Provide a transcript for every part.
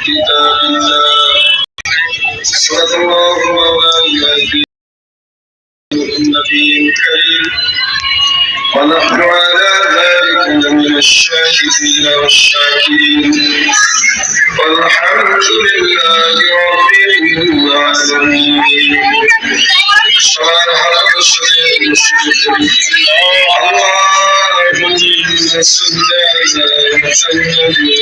كتاب الله صدق الله مولانا النبي الكريم ونحن على ذلك من الشاهدين والشاكرين والحمد لله رب العالمين سبحان الله الشديد اللهم صل على آل محمد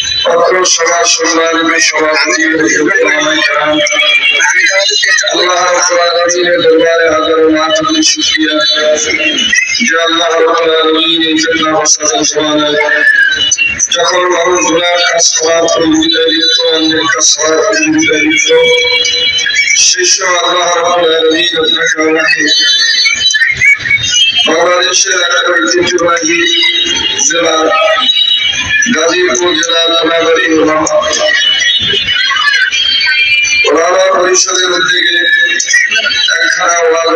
يوم الضرب অত্র সভা সম্মানবে সভাপতি আল্লাহ আলমিনের দরবারে হাজারো লাখ কোটি শুকরিয়া যে আল্লাহ আলমিন এই জন্য সাজান সমানায় যখন মানুষ গুলার কাজ করার পরিমিতায় লিপ্ত অন্যের কাজ করার পরিমিতায় লিপ্ত সেই সব আল্লাহ আলমিন আপনাকে আমাকে বাংলাদেশের একটা ঐতিহ্যবাহী জেলা গাজীপুর জেলার কোনাবাড়ি ওলামা ওলামা পরিষদের উদ্যোগে একখানা ওয়াজ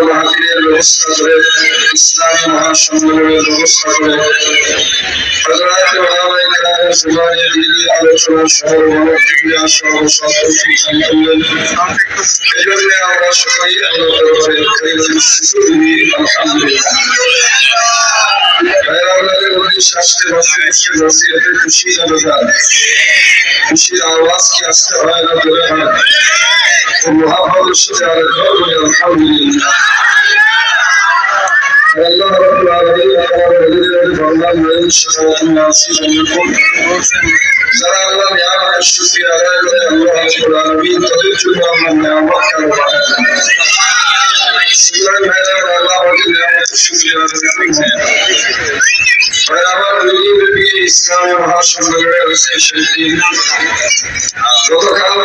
আলোচনা সহ মনোক্রিয়া সহ সন্তোষী করলেন। এজন্য আমরা সবাই আল্লাহ দরবারে আওয়াজ কি আসতে হয় না আরে বলি আলহামদুলিল্লাহ আল্লাহ রাব্বুল আলামিন আমাদের ওলিদের ফরমান রহিম শাকাতুল নাসির আলাইকুম যারা আল্লাহ নিয়ামতের শুকরিয়া আদায় করে আল্লাহ রাব্বুল আলামিন তাদের জন্য আমরা নিয়ামত কেন বাড়াই সিলার ময়দান আল্লাহ আমাদের নিয়ামতের শুকরিয়া আদায় করেন আর আমার দুনিয়া ইসলামী মহাসম্মেলনে হচ্ছে সেদিন গতকাল অনেক বড় বড় ওলামা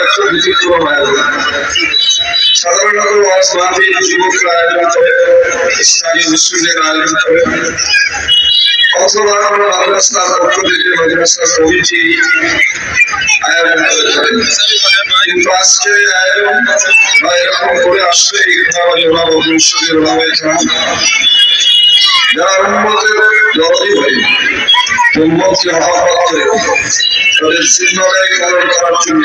একটা ব্যতিক্রম আয়োজন সাধারণত ওয়াজ মাহফিল যুবকরা ইসলামী মুসলিমের আয়োজন আয়োজন করে থাকেন কিন্তু আজকে আয়োজন বা এরকম করে আসলে পরিষদের ওলামা এখানে যারা উন্মতের দরদি হয়ে উন্মতকে মহাপত করে। তাদের জিম্মাদারি পালন করার জন্য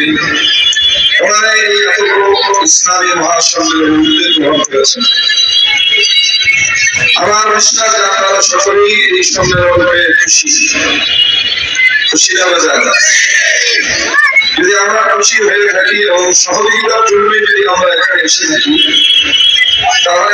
ওনারা এই এতগুলো ইসলামী মহাসম্মেলনে গ্রহণ হয়ে সহযোগিতার জন্য যদি আমরা এখানে এসে থাকি, তাহলে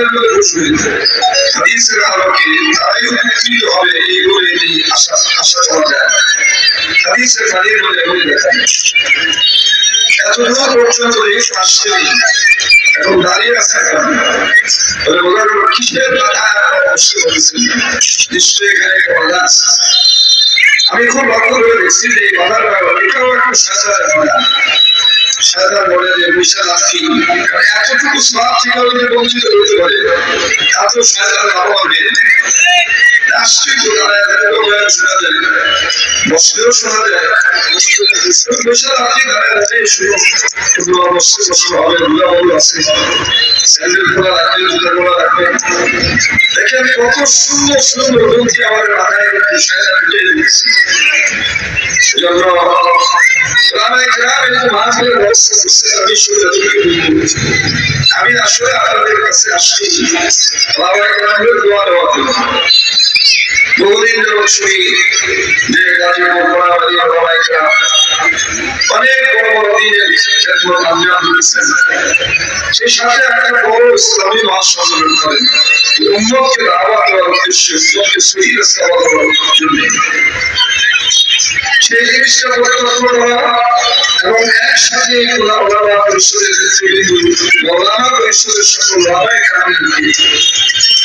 ময়দানের মধ্যে বসবে হাদিসের আলোকে তারাই উপকৃত হবে এই বলে এই আশা আশা করা যায় হাদিসের বাড়ির মধ্যে এগুলি দেখা এতদূর পর্যন্ত এই আসছে এখন দাঁড়িয়ে আছে তবে বোঝা গেল নিশ্চয়ই এখানে আমি খুব লক্ষ্য করে দেখছি যে এই বাধাটা এটাও একটা সাজা শয়তান বলে যে আজকি কারণ এতটুকু সব থেকে আমাদের বঞ্চিত হতে পারে এত লাভবান নেই আশ্চর্য, তারা এত বয়ান শোনা যায়। বসলেও শোনা যায়। বিশাল আপনি দাঁড়ায় দাঁড়িয়ে শুনো তোমরা অবশ্যই আছে। আমি আসলে আপনাদের কাছে আসছি। দোয়া দেওয়ার জন্য। বহুদিন যখন শুনি যে গাজীপুর অনেক বড় বড় দিনের আঞ্জাম দিয়েছেন সেই সাথে একটা বড় ইসলামী মাস সম্মেলন করেন উম্মতকে দাওয়াত দেওয়ার উদ্দেশ্যে উম্মতকে সহি রাস্তা দেওয়ার জন্য। সেই জিনিসটা পরিবর্তন করা এবং একসাথে ওলামা পরিষদের ওলামা পরিষদের সকল ওলামায়ে কেরামকে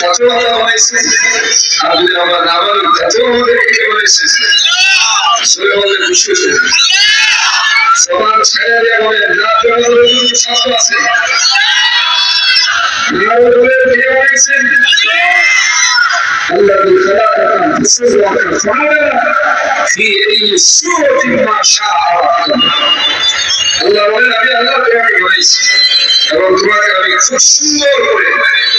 তাতেও আল্লাহ বানাইছেন আর যদি আমরা না মানি তাতেও আমাদেরকে কে বানাইছেন শুনে আমাদের খুশি হয়েছে সবার ছেড়ে দিয়ে বলেন না জন্য শব্দ আছে না বলে কে বানাইছেন الذي خلقكم فسواكم فعلا في أي سورة ما شاء ربكم আল্লাহ বলেন আমি আল্লাহ তোমাকে বানিয়েছি এবং তোমাকে আমি খুব সুন্দর করে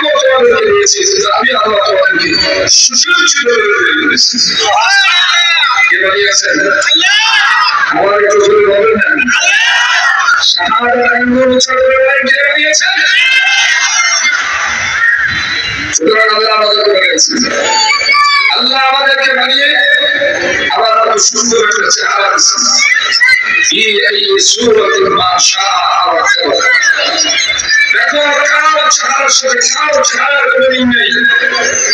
একই অঙ্গ তোমাদেরকে দিয়েছি কিন্তু আমি আল্লাহ তোমাদেরকে সুসজ্জিত করে দিয়েছি কে বানিয়েছেন আমার একটু জোরে বলবেন না সাহারা আঙ্গুল ছোট করে কে বানিয়েছেন সুতরাং আল্লাহ আমাদেরকে বানিয়েছেন আল্লাহ আমাদেরকে বানিয়ে আবার কত সুন্দর একটা চেহারা দিচ্ছেন في أي سورة ما شاء ركب দেখো কারও ছাড়ার সাথে কারও ছাড়ার কোনো মিল নেই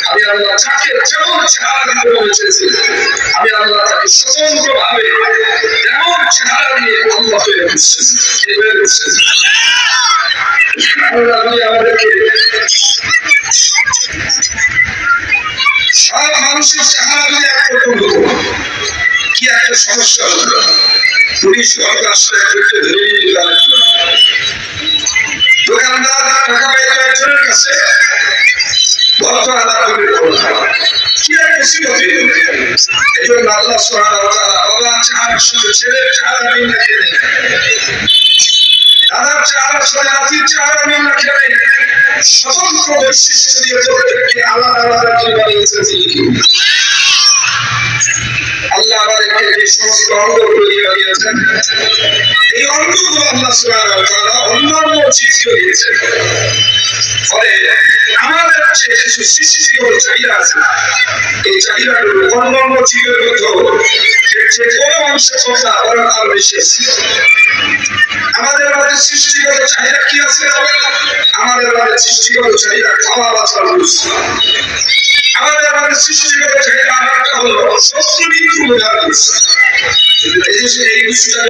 আমি আল্লাহ যাকে যেমন ছাড়া দিতে বলেছি আমি আল্লাহ তাকে স্বতন্ত্র ভাবে তেমন ছাড়া দিয়ে আল্লাহ তৈরি করছেন তৈরি করছেন আল্লাহ তুমি আমাদেরকে সব মানুষের চেহারা যদি একরকম হতো কি একটা সমস্যা হতো পুলিশ আসলে ধরে নিয়ে দোকানদার টাকা পাইতো একজনের কাছে বলতো আদা করে কি আর বেশি হতে এই জন্য আল্লাহ তাআলা বাবা চাহার সাথে ছেলে চাহার আমি না খেলে। দাদার আলাদা আলাদা আমাদেরকে সমস্ত এই অঙ্গগুলো আল্লাহ সুবহানাহু ওয়া অন্যান্য জীবকে দিয়েছেন ফলে আমাদের যে কিছু সৃষ্টিগত চাহিদা আছে এই চাহিদাগুলো অন্যান্য জীবের মধ্যেও যে কোনো অংশে কথা বড় আরও বেশি আমাদের মাঝে সৃষ্টিগত চাহিদা কি আছে? আমাদের মাঝে সৃষ্টিগত চাহিদা খাওয়া বাঁচার বুঝ আমাদের মাঝে সৃষ্টিগত চাহিদা একটা হলো শত্রু মৃত্যু বোঝার বুঝ এই যে এই বিষয়টা